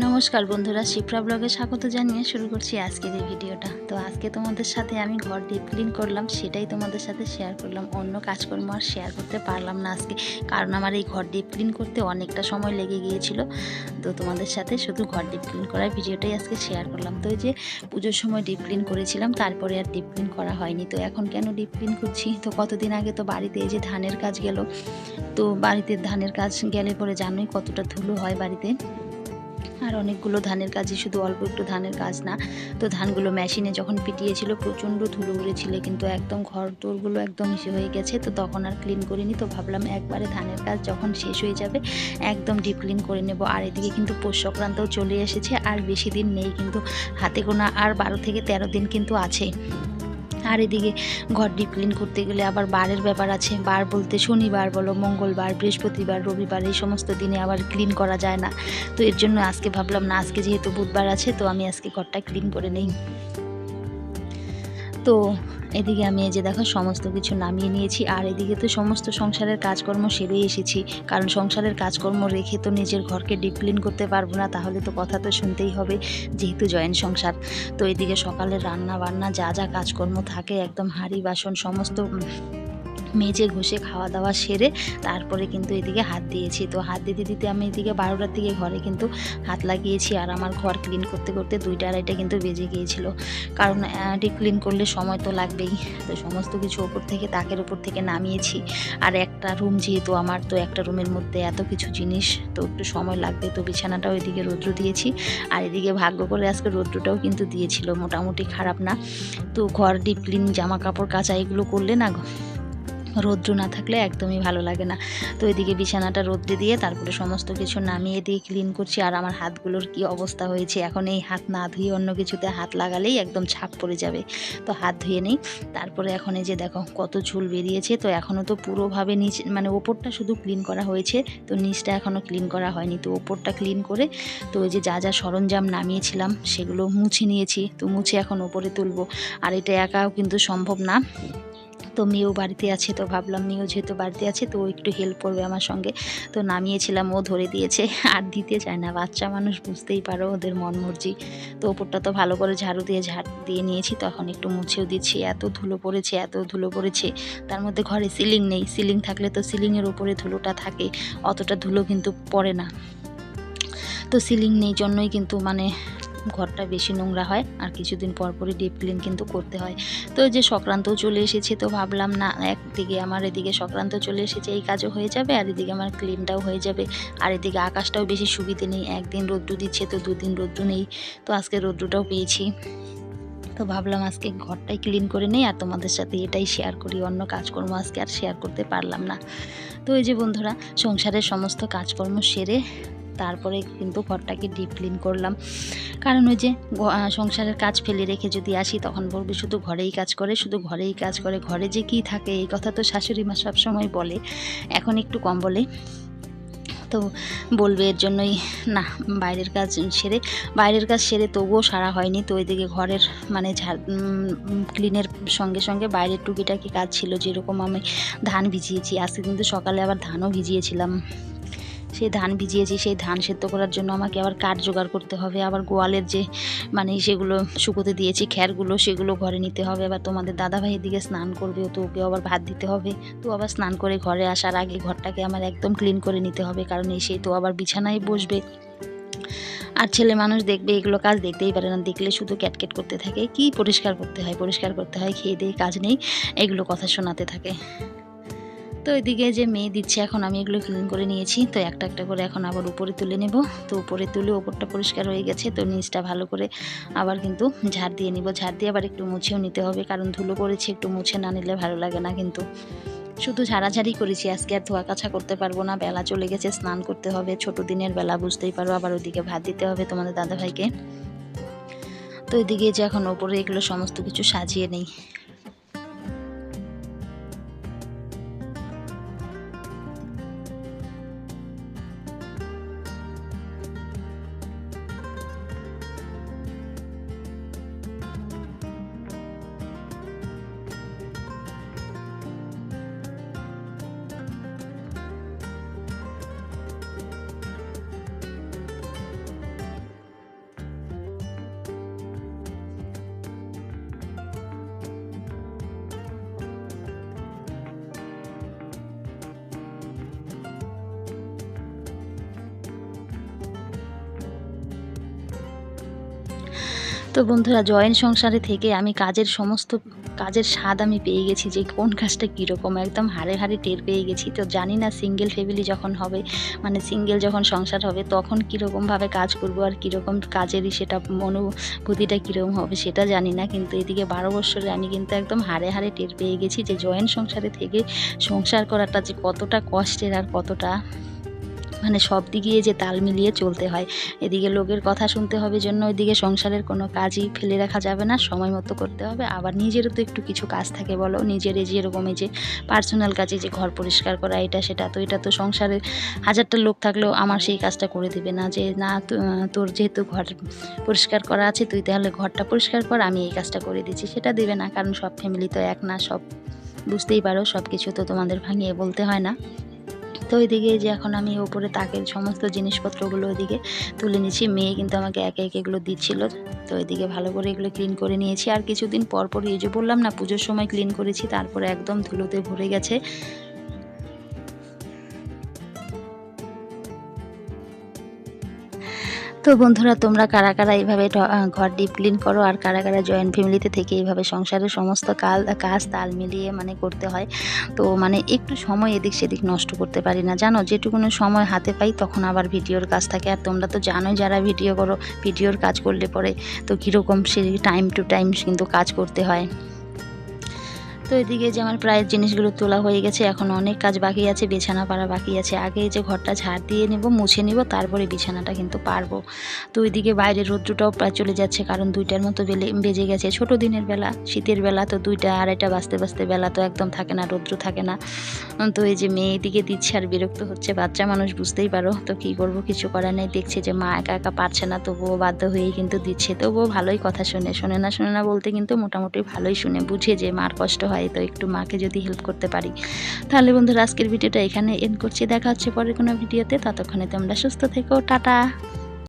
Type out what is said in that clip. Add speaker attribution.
Speaker 1: নমস্কার বন্ধুরা, শিপ্রা ব্লগে স্বাগত জানিয়ে শুরু করছি আজকের এই ভিডিওটা। তো আজকে তোমাদের সাথে আমি ঘর ডিপ ক্লিন করলাম, সেটাই তোমাদের সাথে শেয়ার করলাম। অন্য কাজকর্ম আর শেয়ার করতে পারলাম না আজকে, কারণ আমার এই ঘর ডিপ ক্লিন করতে অনেকটা সময় লেগে গিয়েছিল। তো তোমাদের সাথে শুধু ঘর ডিপ ক্লিন করার ভিডিওটাই আজকে শেয়ার করলাম। তো যে পুজোর সময় ডিপ ক্লিন করেছিলাম, তারপরে আর ডিপ ক্লিন করা হয়নি। তো এখন কেন ডিপ ক্লিন করছি? তো কতদিন আগে তো বাড়িতে এই যে ধানের কাজ গেল, তো বাড়িতে ধানের কাজ গেলে পরে জানোই কতটা ধুলো হয় বাড়িতে। আর অনেকগুলো ধানের কাজই শুধু অল্প একটু ধানের কাজ না, তো ধানগুলো মেশিনে যখন পিটিয়েছিল প্রচণ্ড ধুলো উড়েছিল কিন্তু একদম ঘর দোরগুলো একদম ইসে হয়ে গেছে, তো তখন আর ক্লিন করিনি, তো ভাবলাম একবারে ধানের কাজ যখন শেষ হয়ে যাবে, একদম ডিপ ক্লিন করে নেব। আর এদিকে কিন্তু পৌষ সংক্রান্তও চলে এসেছে, আর বেশি দিন নেই, কিন্তু হাতে গোনা আর বারো থেকে তেরো দিন কিন্তু আছে আর এদিকে ঘর ডিপ ক্লিন করতে গেলে আবার বারের ব্যাপার আছে। বার বলতে শনিবার বলো, মঙ্গলবার, বৃহস্পতিবার, রবিবার, এই সমস্ত দিনে আবার ক্লিন করা যায় না। তো এর জন্য আজকে ভাবলাম না, আজকে যেহেতু বুধবার আছে, তো আমি আজকে ঘরটা ক্লিন করে নেই। তো এদিকে আমি এই যে দেখো সমস্ত কিছু নামিয়ে নিয়েছি, আর এদিকে তো সমস্ত সংসারের কাজকর্ম সেরে এসেছি। কারণ সংসারের কাজকর্ম রেখে তো নিজের ঘরকে ডিপ্লিন করতে পারব না, তাহলে তো কথা তো শুনতেই হবে, যেহেতু জয়েন্ট সংসার। তো এদিকে সকালে রান্না বান্না যা যা কাজকর্ম থাকে, একদম হাঁড়ি, বাসন, সমস্ত মেজে ঘষে খাওয়া দাওয়া সেরে তারপরে কিন্তু এদিকে হাত দিয়েছি। তো হাত দিতে দিতে আমি এদিকে বারোটার দিকে ঘরে কিন্তু হাত লাগিয়েছি আর আমার ঘর ক্লিন করতে করতে দুইটা আড়াইটা কিন্তু বেজে গিয়েছিল। কারণ ডিপ ক্লিন করলে সময় তো লাগবেই। তো সমস্ত কিছু ওপর থেকে তাকের ওপর থেকে নামিয়েছি। আর একটা রুম যেহেতু আমার, তো একটা রুমের মধ্যে এত কিছু জিনিস, তো একটু সময় লাগবে। তো বিছানাটাও এদিকে রৌদ্র দিয়েছি। আর এদিকে ভাগ্য করে আজকে রৌদ্রটাও কিন্তু দিয়েছিল। মোটামুটি খারাপ না। তো ঘর ডিপ ক্লিন জামা কাপড় কাচা এগুলো করলে না রৌদ্র না থাকলে একদমই ভালো লাগে না। তো এদিকে বিছানাটা রৌদ্রে দিয়ে তারপরে সমস্ত কিছু নামিয়ে দিয়ে ক্লিন করছি। আর আমার হাতগুলোর কি অবস্থা হয়েছে? এখন এই হাত না ধুয়ে অন্য কিছুতে হাত লাগালেই একদম ছাপ পড়ে যাবে। তো হাত ধুয়ে নেই। তারপরে এখন এই যে দেখো কত ঝুল বেরিয়েছে। তো এখনও তো পুরোভাবে নিচ মানে ওপরটা শুধু ক্লিন করা হয়েছে। তো নিচটা এখনও ক্লিন করা হয়নি। তো ওপরটা ক্লিন করে তো ওই যে যা যা সরঞ্জাম নামিয়েছিলাম সেগুলো মুছে নিয়েছি। তো মুছে এখন ওপরে তুলবো। আর এটা একাও কিন্তু সম্ভব না। তো মেয়েও বাড়িতে আছে, তো ভাবলাম মেয়েও যেহেতু বাড়িতে আছে, তো ও একটু হেল্প করবে আমার সঙ্গে। তো নামিয়েছিলাম, ও ধরে দিয়েছে, আর দিতে চায় না। বাচ্চা মানুষ বুঝতেই পারো ওদের মন মর্জি। তো ওপরটা তো ভালো করে ঝাড়ু দিয়ে, ঝাড় দিয়ে নিয়েছি, তখন একটু মুছেও দিচ্ছি। এত ধুলো পড়েছে, এত ধুলো পড়েছে। তার মধ্যে ঘরে সিলিং নেই। সিলিং থাকলে তো সিলিংয়ের ওপরে ধুলোটা থাকে, অতটা ধুলো কিন্তু পড়ে না। তো সিলিং নেই জন্যই কিন্তু মানে ঘরটা বেশি নোংরা হয় আর কিছুদিন পর পরই ডিপ ক্লিন কিন্তু করতে হয়। তো যে সংক্রান্তও চলে এসেছে তো ভাবলাম, না, একদিকে আমার এদিকে সংক্রান্ত চলে এসেছে, এই কাজও হয়ে যাবে, আর এদিকে আমার ক্লিনটাও হয়ে যাবে। আর এদিকে আকাশটাও বেশি সুবিধে নেই, একদিন রোদ্দু দিচ্ছে তো দুদিন রোদ্দু নেই, তো আজকে রোদ্দুটাও পেয়েছি। তো ভাবলাম আজকে ঘরটাই ক্লিন করে নেই, আর তোমাদের সাথে এটাই শেয়ার করি, অন্য কাজকর্ম আজকে আর শেয়ার করতে পারলাম না। তো এই যে বন্ধুরা, সংসারের সমস্ত কাজকর্ম সেরে তারপরে কিন্তু ঘরটাকে ডিপ ক্লিন করলাম। কারণ ওই যে সংসারের কাজ ফেলে রেখে যদি আসি, তখন বলবে শুধু ঘরেই কাজ করে, শুধু ঘরেই কাজ করে, ঘরে যে কী থাকে, এই কথা তো শাশুড়ি মা সবসময় বলে। এখন একটু কম বলে। তো বলবে এর জন্যই, না, বাইরের কাজ সেরে, বাইরের কাজ সেরে তবুও সারা হয়নি। তো ওইদিকে ঘরের মানে ঝাড় ক্লিনের সঙ্গে সঙ্গে বাইরের টুকিটাকি কাজ ছিল, যেরকম আমি ধান ভিজিয়েছি। আজকে কিন্তু সকালে আবার ধানও ভিজিয়েছিলাম। সেই ধান ভিজিয়েছি, সেই ধান সেদ্ধ করার জন্য আমাকে আবার কাঠ জোগাড় করতে হবে। আবার গোয়ালের যে মানে সেগুলো শুকোতে দিয়েছি খ্যারগুলো সেগুলো ঘরে নিতে হবে। আবার তোমাদের দাদাভাইয়ের দিকে স্নান করবে, তো ওকে আবার ভাত দিতে হবে। তো আবার স্নান করে ঘরে আসার আগে ঘরটাকে আমার একদম ক্লিন করে নিতে হবে, কারণ এসে তো আবার বিছানায় বসবে। আর ছেলে মানুষ দেখবে, এগুলো কাজ দেখতেই পারে না। দেখলে শুধু ক্যাটকেট করতে থাকে। কি পরিষ্কার করতে হয়? পরিষ্কার করতে হয়, খেয়ে দিয়ে কাজ নেই। এগুলো কথা শোনাতে থাকে। তো এদিকে যে মেয়ে দিচ্ছে, এখন আমি এগুলো ক্লিন করে নিয়েছি। তো একটা একটা করে এখন আবার উপরে তুলে নেব। তো উপরে তুলে ওপরটা পরিষ্কার হয়ে গেছে, তো নিচটা ভালো করে আবার কিন্তু ঝাড় দিয়ে নিব। ঝাড় দিয়ে আবার একটু মুছেও নিতে হবে, কারণ ধুলো করেছি একটু মুছে না নিলে ভালো লাগে না কিন্তু। শুধু ঝাড়াঝাড়ি করেছি, আজকে আর ধোয়া কাছা করতে পারব না, বেলা চলে গেছে, স্নান করতে হবে, ছোট দিনের বেলা বুঝতেই পারো, আবার ওইদিকে ভাত দিতে হবে তোমাদের দাদাভাইকে। তো ওইদিকে যে এখন ওপরে এগুলো সমস্ত কিছু সাজিয়ে নেই। তো বন্ধুরা জয়েন্ট সংসারে থেকে আমি কাজের সমস্ত কাজের স্বাদ আমি পেয়ে গেছি যে কোন কাজটা কীরকম, একদম হাড়ে হাড়ে টের পেয়ে গেছি। তো জানি না সিঙ্গেল ফ্যামিলি যখন হবে মানে সিঙ্গেল যখন সংসার হবে, তখন কীরকমভাবে কাজ করব আর কীরকম কাজেরই সেটা অনুভূতিটা কীরকম হবে সেটা জানি না। কিন্তু এদিকে বারো বছরে আমি কিন্তু একদম হাড়ে হাড়ে টের পেয়ে গেছি যে জয়েন্ট সংসারে থেকে সংসার করাটা যে কতটা কষ্টের আর কতটা মানে সব দিকে যে তাল মিলিয়ে চলতে হয়। এদিকে লোকের কথা শুনতে হবে জন্য ওইদিকে সংসারের কোনো কাজই ফেলে রাখা যাবে না, সময় মতো করতে হবে। আবার নিজেরও তো একটু কিছু কাজ থাকে বলো, নিজের এই যে এরকম এই যে পার্সোনাল কাজে যে ঘর পরিষ্কার করা, এটা সেটা তো, এটা তো সংসারের হাজারটা লোক থাকলেও আমার সেই কাজটা করে দিবে না যে, না তোর যেহেতু ঘর পরিষ্কার করা আছে, তুই তাহলে ঘরটা পরিষ্কার কর, আমি এই কাজটা করে দিচ্ছি। সেটা দেবে না, কারণ সব ফ্যামিলি তো এক না, সব বুঝতেই পারো সব কিছু তো তোমাদের ভাঙিয়ে বলতে হয় না। তো ওইদিকে যে এখন আমি ওপরে তাকের সমস্ত জিনিসপত্রগুলো ওইদিকে তুলে নিয়েছি। মেয়ে কিন্তু আমাকে একে একে এগুলো দিচ্ছিল। তো ওইদিকে ভালো করে এগুলো ক্লিন করে নিয়েছি। আর কিছুদিন পর পর এই যে বললাম না, পুজোর সময় ক্লিন করেছি, তারপরে একদম ধুলোতে ভরে গেছে। তো বন্ধুরা, তোমরা কারা কারা এইভাবে ঘর ডিপ ক্লিন করো আর কারা কারা জয়েন্ট ফ্যামিলিতে থেকে এইভাবে সংসারের সমস্ত কাল, কাজ তাল মিলিয়ে মানে করতে হয়, তো মানে একটু সময় এদিক সেদিক নষ্ট করতে পারি না। জানো, যেটুকুনো সময় হাতে পাই তখন আবার ভিডিওর কাজ থাকে। আর তোমরা তো জানোই যারা ভিডিও করো, ভিডিওর কাজ করলে পরে তো কীরকম সে টাইম টু টাইম কিন্তু কাজ করতে হয়। তো এদিকে যে আমার প্রায় জিনিসগুলো তোলা হয়ে গেছে, এখন অনেক কাজ বাকি আছে, বিছানা পাড়া বাকি আছে। আগে যে ঘরটা ঝাড় দিয়ে নেব, মুছে নিব, তারপরে বিছানাটা কিন্তু পারব তো ওইদিকে বাইরে রৌদ্রটাও প্রায় চলে যাচ্ছে, কারণ দুইটার মতো বেলে বেজে গেছে। ছোট দিনের বেলা, শীতের বেলা তো দুইটা আড়াইটা বাজতে বাজতে বেলা তো একদম থাকে না, রৌদ্র থাকে না। তো এই যে মেয়ে এদিকে দিচ্ছে আর বিরক্ত হচ্ছে, বাচ্চা মানুষ বুঝতেই পারো। তো কি করব, কিছু করার নেই, দেখছে যে মা একা একা পারছে না, তবুও বাধ্য হয়েই কিন্তু দিচ্ছে। তবুও ভালোই কথা শুনে, শোনে না শোনে না বলতে কিন্তু মোটামুটি ভালোই শুনে, বুঝে যে মার কষ্ট হয়। তো একটু মাকে যদি হেল্প করতে পারি। তাহলে বন্ধুরা, আজকের ভিডিওটা এখানে এন্ড করছি। দেখা হচ্ছে পরের কোনো ভিডিওতে। ততক্ষণে তোমরা সুস্থ থেকো। টাটা!